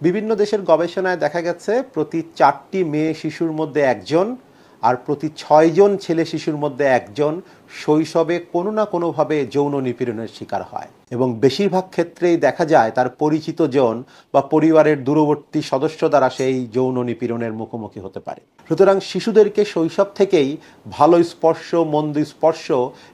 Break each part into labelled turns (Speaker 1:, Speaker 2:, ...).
Speaker 1: বিভিন্ন দেশের গবেষণায় দেখা গেছে প্রতি চারটি মেয়ে শিশুর মধ্যে একজন আর প্রতি ছয়জন ছেলে শিশুর মধ্যে একজন শৈশবে কোনো না কোনোভাবে যৌন নিপীড়নের শিকার হয় এবং বেশিরভাগ ক্ষেত্রেই দেখা যায় তার পরিচিত জন বা পরিবারের দূরবর্তী সদস্য দ্বারা সেই যৌন নিপীড়নের মুখোমুখি হতে পারে। সুতরাং শিশুদেরকে শৈশব থেকেই ভালো স্পর্শ, মন্দ স্পর্শ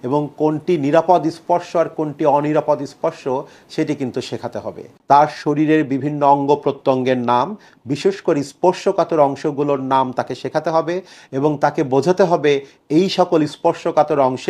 Speaker 1: এবং কোনটি নিরাপদ স্পর্শ আর কোনটি অনিরাপদ স্পর্শ সেটি কিন্তু শেখাতে হবে। তার শরীরের বিভিন্ন অঙ্গ প্রত্যঙ্গের নাম, বিশেষ করে স্পর্শকাতর অংশগুলোর নাম তাকে শেখাতে হবে এবং তাকে বোঝাতে হবে এই সকল স্পর্শকাতর অংশে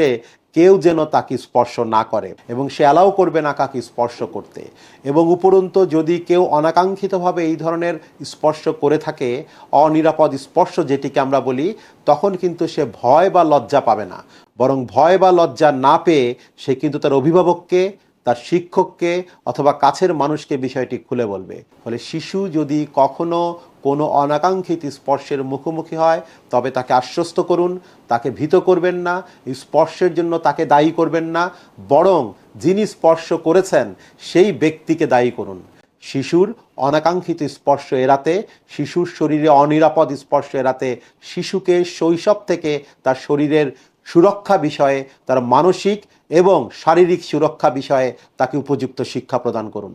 Speaker 1: কেউ যেন তাকে স্পর্শ না করে এবং সে অ্যালাউ করবে না কাকে স্পর্শ করতে। এবং উপরন্ত যদি কেউ অনাকাঙ্ক্ষিতভাবে এই ধরনের স্পর্শ করে থাকে, অনিরাপদ স্পর্শ যেটিকে আমরা বলি, তখন কিন্তু সে ভয় বা লজ্জা পাবে না। বরং ভয় বা লজ্জা না পেয়ে সে কিন্তু তার অভিভাবককে, তার শিক্ষককে অথবা কাছের মানুষকে বিষয়টি খুলে বলবে। ফলে শিশু যদি কখনো কোনো অনাকাঙ্ক্ষিত স্পর্শের মুখোমুখি হয়, তবে তাকে আশ্বস্ত করুন, তাকে ভীত করবেন না স্পর্শের জন্য তাকে দায়ী করবেন না, বরং যিনি স্পর্শ করেছেন, সেই ব্যক্তিকে দায়ী করুন। শিশুর অনাকাঙ্ক্ষিত স্পর্শ এড়াতে, শিশুর শরীরে অনিরাপদ স্পর্শ এড়াতে, শিশুকে শৈশব থেকে তার শরীরের সুরক্ষা বিষয়ে, তার মানসিক এবং শারীরিক সুরক্ষা বিষয়ে তাকে উপযুক্ত শিক্ষা প্রদান করুন।